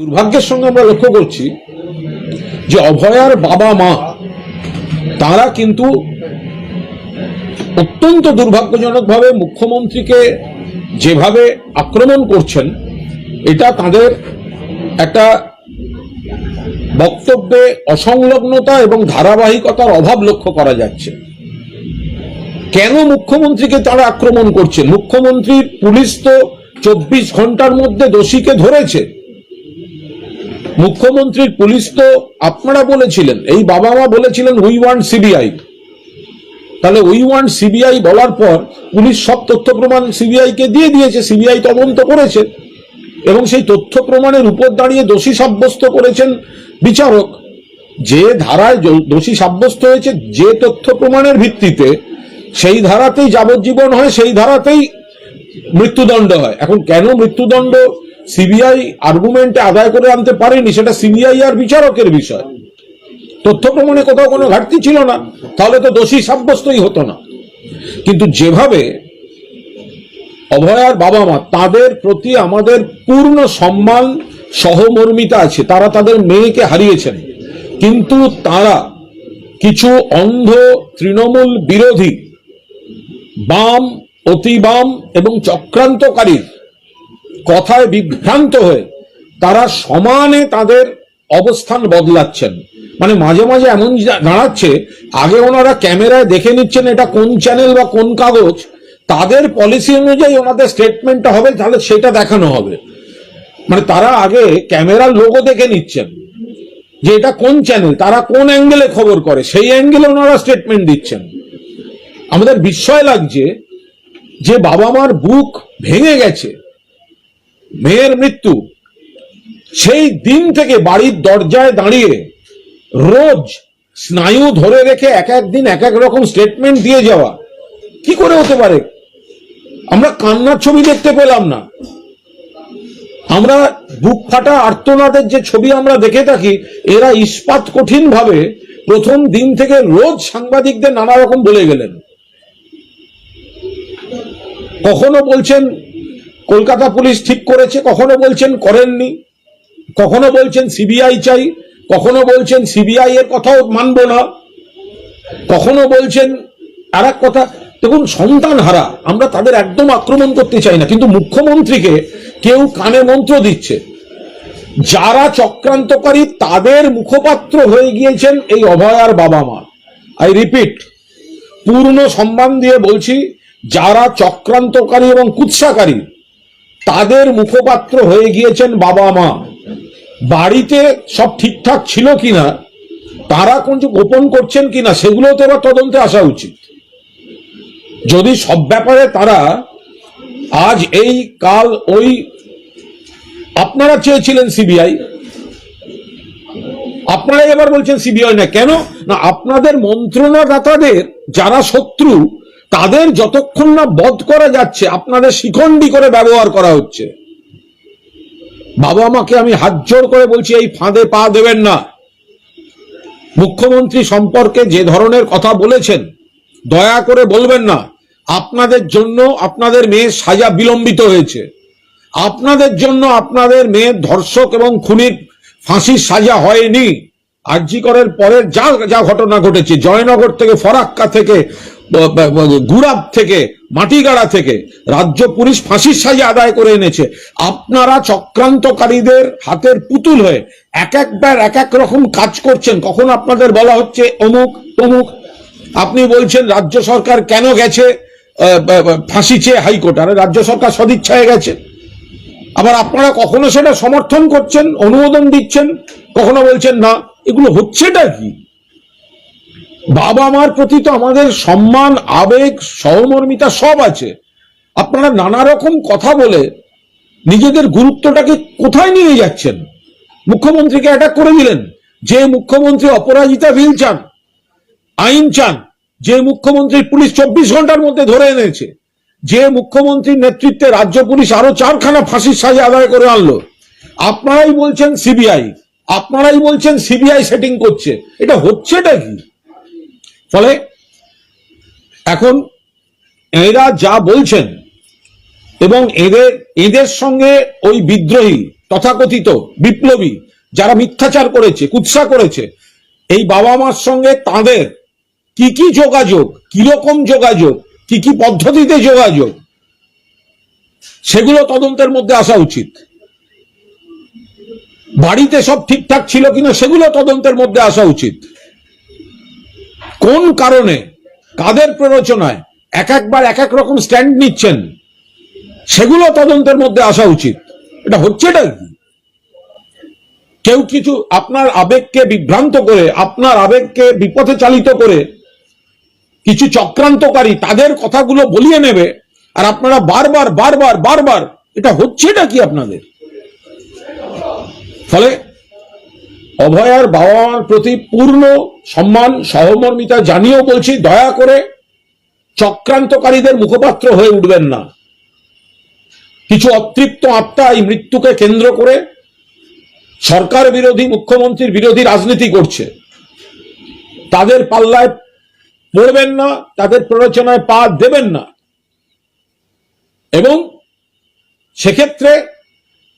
দুর্ভাগ্যের সঙ্গে আমরা লক্ষ্য করছি যে অভয়ার বাবা মা, তারা কিন্তু অত্যন্ত দুর্ভাগ্যজনকভাবে মুখ্যমন্ত্রীকে যেভাবে আক্রমণ করছেন, এটা তাদের একটা বক্তব্যে অসংলগ্নতা এবং ধারাবাহিকতার অভাব লক্ষ্য করা যাচ্ছে। কেন মুখ্যমন্ত্রীকে তারা আক্রমণ করছেন? মুখ্যমন্ত্রী পুলিশ তো চব্বিশ ঘণ্টার মধ্যে দোষীকে ধরেছে। মুখ্যমন্ত্রীর পুলিশ তো আপনারা বলেছিলেন, এই বাবা মা বলেছিলেন উই ওয়ান্ট সিবিআই তাহলে উই ওয়ান্ট সিবিআই বলার পর পুলিশ সব তথ্য প্রমাণ সিবিআই কে দিয়ে দিয়েছে সিবিআই তদন্ত করেছে, এবং সেই তথ্য প্রমাণের উপর দাঁড়িয়ে দোষী সাব্যস্ত করেছেন বিচারক। যে ধারায় দোষী সাব্যস্ত হয়েছে, যে তথ্য প্রমাণের ভিত্তিতে সেই ধারাতেই যাবজ্জীবন হয়, সেই ধারাতেই মৃত্যুদণ্ড হয়। এখন কেন মৃত্যুদণ্ড সিবিআই আর্গুমেন্টে আদায় করে আনতে পারেনি, সেটা সিবিআই আর বিচারকের বিষয়। তথ্য প্রমাণে কোথাও কোনো ঘাটতি ছিল না, তাহলে তো দোষী সাব্যস্তই হতো না। কিন্তু যেভাবে অভয়ার বাবা মা তাদের প্রতি আমাদের পূর্ণ সম্মান, সহমর্মিতা আছে, তারা তাদের মেয়েকে হারিয়েছেন। কিন্তু তারা কিছু অন্ধ তৃণমূল বিরোধী, বাম, অতি বাম এবং চক্রান্তকারীর কথায় বিভ্রান্ত হয়ে তারা সমানে তাদের অবস্থান বদলাচ্ছেন। মানে মাঝে মাঝে এমন দাঁড়াচ্ছে, আগে ওনারা ক্যামেরায় দেখে নিচ্ছেন এটা কোন চ্যানেল বা কোন কাগজ, তাদের পলিসি অনুযায়ী ওনাদের স্টেটমেন্টটা হবে, তাহলে সেটা দেখানো হবে। মানে তারা আগে ক্যামেরার লোগো দেখে নিচ্ছেন যে এটা কোন চ্যানেল, তারা কোন অ্যাঙ্গেলে খবর করে, সেই অ্যাঙ্গেলে ওনারা স্টেটমেন্ট দিচ্ছেন। আমাদের বিস্ময় লাগছে যে বাবা মার বুক ভেঙে গেছে। মেয়ের মৃত্যু। সেই দিন থেকে বাড়ির দরজায় দাঁড়িয়ে রোজ স্নায়ু ধরে রেখে এক এক দিন এক এক রকম স্টেটমেন্ট দিয়ে যাওয়া। কি করে হতে পারে? আমরা কান্নার ছবি দেখতে পেলাম না। আমরা বুক ফাটা আর্তনাদের যে ছবি আমরা দেখে থাকি, এরা ইস্পাত কঠিন ভাবে প্রথম দিন থেকে রোজ সাংবাদিকদের নানা রকম বলে গেলেন। কখনো বলছেন কলকাতা পুলিশ ঠিক করেছে, কখনো বলছেন করেননি, কখনো বলছেন সিবিআই চাই, কখনো বলছেন সিবিআই এর কথাও মানব না, কখনো বলছেন আর কথা, দেখুন সন্তান হারা আমরা তাদের একদম আক্রমণ করতে চাই না, কিন্তু মুখ্যমন্ত্রীকে কেউ কানে মন্ত্র দিচ্ছে। যারা চক্রান্তকারী, তাদের মুখপাত্র হয়ে গিয়েছেন এই অভয়ার বাবা মা। আই রিপিট পূর্ণ সম্মান দিয়ে বলছি, যারা চক্রান্তকারী এবং কুৎসাকারী তাদের মুখপাত্র হয়ে গিয়েছেন বাবা মা। বাড়িতে সব ঠিকঠাক ছিল কিনা, তারা কোন গোপন করছেন কিনা সেগুলো তো এবার তদন্তে আসা উচিত। যদি সব ব্যাপারে তারা আজ এই কাল ওই, আপনারা চেয়েছিলেন সিবিআই। আপনারাই এবার বলছেন সিবিআই না কেন? না, আপনাদের মন্ত্রণাদাতাদের যারা শত্রু তাদের যতক্ষণ না বধ করা যাচ্ছে, আপনাদের শিখণ্ডি করে ব্যবহার করা হচ্ছে। বাবা মাকে আমি হাত জোড় করে বলছি, এই ফাঁদে পা দেবেন না। মুখ্যমন্ত্রী সম্পর্কে যে ধরনের কথা বলেছেন, দয়া করে বলবেন না। আপনাদের জন্য আপনাদের মেয়ের সাজা বিলম্বিত হয়েছে। আপনাদের জন্য আপনাদের মেয়ের ধর্ষক এবং খুনির ফাঁসির সাজা হয়নি। আরজিকরের পরে যা যা ঘটনা ঘটেছে, জয়নগর থেকে, ফরাক্কা থেকে গুড়াব থেকে, মাটিগাড়া থেকে রাজ্য পুলিশ ফাঁসির সাজা আদায় করে এনেছে। আপনারা চক্রান্তকারীদের হাতের পুতুল হয়ে এক একবার এক এক রকম কাজ করছেন। কখন আপনাদের বলা হচ্ছে, অমুক, তমুক, আপনি বলছেন রাজ্য সরকার কেন গেছে? ফাঁসি চেয়ে হাইকোর্ট, আরে রাজ্য সরকার সদিচ্ছায় গেছে। আবার আপনারা কখনো সেটা সমর্থন করছেন, অনুমোদন দিচ্ছেন? কখনো বলছেন না? এগুলো হচ্ছেটা কি? বাবা মার প্রতি তো আমাদের সম্মান, আবেগ, সহমর্মিতা সব আছে। আপনারা নানা রকম কথা বলে নিজেদের গুরুত্বটাকে কোথায় নিয়ে যাচ্ছেন? মুখ্যমন্ত্রীকে অ্যাটাক করে দিলেন। যে মুখ্যমন্ত্রী অপরাজিতা বিল চান, আইন চান, যে মুখ্যমন্ত্রী পুলিশ চব্বিশ ঘণ্টার মধ্যে ধরে এনেছে, যে মুখ্যমন্ত্রীর নেতৃত্বে রাজ্য পুলিশ আরও চারখানা ফাঁসির সাজা আদায় করে আনলো, আপনারাই বলছেন সিবিআই, আপনারাই বলছেন সিবিআই সেটিং করছে। এটা হচ্ছেটা কি? ফলে এখন এরা যা বলছেন এবং এদের এদের সঙ্গে ওই বিদ্রোহী, তথাকথিত, বিপ্লবী যারা মিথ্যাচার করেছে, কুৎসা করেছে, এই বাবা মার সঙ্গে তাদের কি কি যোগাযোগ, কীরকম যোগাযোগ, কি কি পদ্ধতিতে যোগাযোগ, সেগুলো তদন্তের মধ্যে আসা উচিত। বাড়িতে সব ঠিকঠাক ছিল কিনা সেগুলো তদন্তের মধ্যে আসা উচিত। কোন কারণে? কাদের প্ররোচনায়? এক একবার এক এক রকম স্ট্যান্ড নিচ্ছেন। সেগুলো তদন্তের মধ্যে আসা উচিত। এটা হচ্ছেটা কি? কেউ কিছু আপনার আবেগকে বিভ্রান্ত করে, আপনার আবেগকে বিপথে চালিত করে কিছু চক্রান্তকারী তাদের কথাগুলো বলিয়ে নেবে আর আপনারা বারবার বারবার বারবার, এটা হচ্ছেটা কি আপনাদের? ফলে অভয়ার বাবা মার প্রতি পূর্ণ সম্মান, সহমর্মিতা জানিয়েও বলছি, দয়া করে চক্রান্তকারীদের মুখপাত্র হয়ে উঠবেন না। কিছু অতৃপ্ত আত্মা এই মৃত্যুকে কেন্দ্র করে সরকার বিরোধী, মুখ্যমন্ত্রীর বিরোধী রাজনীতি করছে। তাদের পাল্লায় পড়বেন না, তাদের প্ররোচনায় পা দেবেন না। এবং সেক্ষেত্রে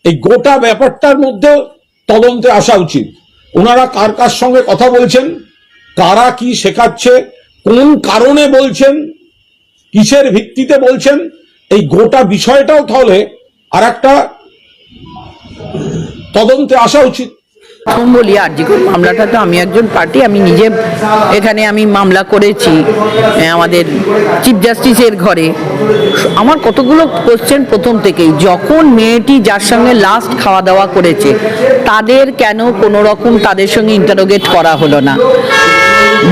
এই গোটা ব্যাপারটার মধ্যে তদন্তে আসা উচিত। ওনারা কার কার সঙ্গে কথা বলছেন? কারা কি শেখাচ্ছে? কোন কারণে বলছেন? কিসের ভিত্তিতে বলছেন? এই গোটা বিষয়টাও তাহলে আর একটা তদন্তে আসা উচিত। প্রথম বলি আরজিকর মামলাটা তো আমি একজন পার্টি, আমি নিজে এখানে আমি মামলা করেছি আমাদের চিফ জাস্টিসের ঘরে। আমার কতগুলো কোশ্চেন প্রথম থেকেই, যখন মেয়েটি যার সঙ্গে লাস্ট খাওয়া দাওয়া করেছে, তাদের কেন কোনো রকম তাদের সঙ্গে ইন্টারোগেট করা হলো না?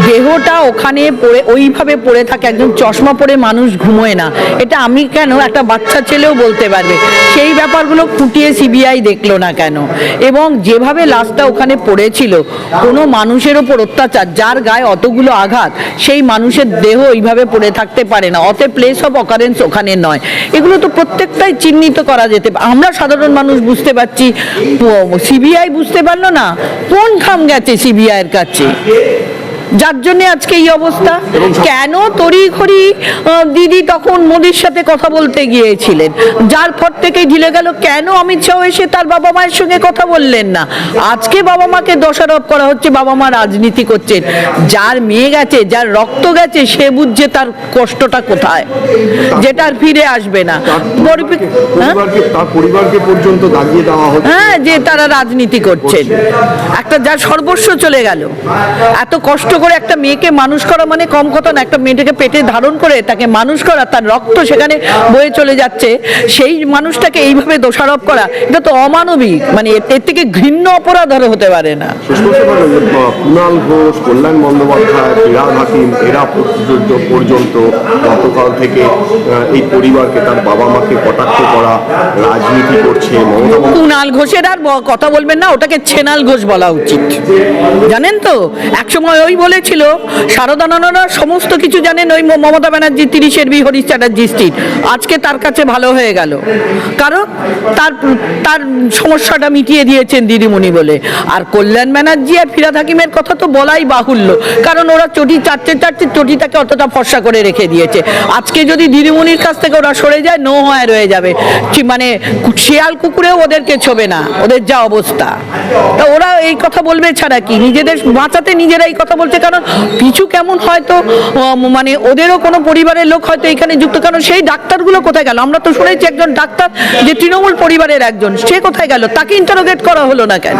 দেহটা ওখানে পড়ে, ওইভাবে পড়ে থাকে একজন চশমা পরে মানুষ ঘুমোয় না। এটা আমি কেন একটা বাচ্চা ছেলেও বলতে পারবে? সেই ব্যাপারগুলো খুঁটিয়ে সিবিআই দেখল না কেন? এবং যেভাবে লাশটা ওখানে পড়েছিল। কোনো মানুষের ওপর অত্যাচার, যার গায়ে অতগুলো আঘাত, সেই মানুষের দেহ এইভাবে পড়ে থাকতে পারে না। অতে প্লেস অফ অকারেন্স ওখানে নয়। এগুলো তো প্রত্যেকটাই চিহ্নিত করা যেতে আমরা সাধারণ মানুষ বুঝতে পারছি সিবিআই বুঝতে পারল না? কোন খাম গেছে সিবিআইয়ের কাছে? যার জন্য আজকে এই অবস্থা। কেন তড়িঘড়ি দিদি তখন মোদির সাথে কথা বলতে গিয়েছিলেন? যার পর থেকে ঢিলে গেল কেন অমিত শাহ এসে তার বাবা মায়ের সঙ্গে কথা বললেন না? আজকে বাবা মাকে দোষারোপ করা হচ্ছে বাবা মা রাজনীতি করছেন। যার মেয়ে গেছে যার রক্ত গেছে সে বুঝছে তার কষ্টটা কোথায় যেটা আর ফিরে আসবে না। হ্যাঁ? হ্যাঁ যে তারা রাজনীতি করছেন। একটা যার সর্বস্ব চলে গেল। এত কষ্ট করে একটা মেয়েকে মানুষ করা মানে কম কথা না একটা মেয়েটাকে পেটে ধারণ করে তাকে মানুষ করা তার রক্ত সেখানে বয়ে চলে যাচ্ছে সেই মানুষটাকে এইভাবে দোষারোপ করা এটা তো অমানবিক মানে এর থেকে ঘৃণ্য অপরাধ আর হতে পারে না। কুণাল ঘোষ কল্যাণ বন্দ্যোপাধ্যায় ফিরাদ হাকিম এরা পর্যন্ত গতকাল থেকে এই পরিবারকে তার বাবা মাকে কটাক্ষ করা রাজনীতি করছে কুণাল ঘোষের আর কথা বলবেন না ওটাকে ছেনাল ঘোষ বলা উচিত। জানেন তো একসময় ওই বলেছিল সারদানন্দরা সমস্ত কিছু জানেন ওই মমতা ব্যানার্জি তিরিশের বি হরিশ চ্যাটার্জি স্ট্রিট। আজকে তার কাছে ভালো হয়ে গেল। কারণ তার তার সমস্যাটা মিটিয়ে দিয়েছেন দিদিমণি বলে। আর কল্যাণ ব্যানার্জি আর ফিরাদ হাকিমের কথা তো বলাই বাহুল্য। কারণ ওরা চটি চারটে চারটে চটিটাকে অতটা ফর্সা করে রেখে দিয়েছে। আজকে যদি দিদিমণির কাছ থেকে ওরা সরে যায়, নো হয় রয়ে যাবে। মানে শিয়াল কুকুরেও ওদেরকে ছোবে না। ওদের যা অবস্থা। তা ওরা এই কথা বলবে ছাড়া কি? নিজেদের বাঁচাতে নিজেরা এই কথা বলছে কারণ কিছু কেমন হয়তো মানে ওদেরও কোনো পরিবারের লোক হয়তো এখানে যুক্ত কারণ সেই ডাক্তারগুলো কোথায় গেল? আমরা তো শুনেছি একজন ডাক্তার যে তৃণমূল পরিবারের একজন, সে কোথায় গেল? তাকে ইন্টারোগেট করা হলো না কেন?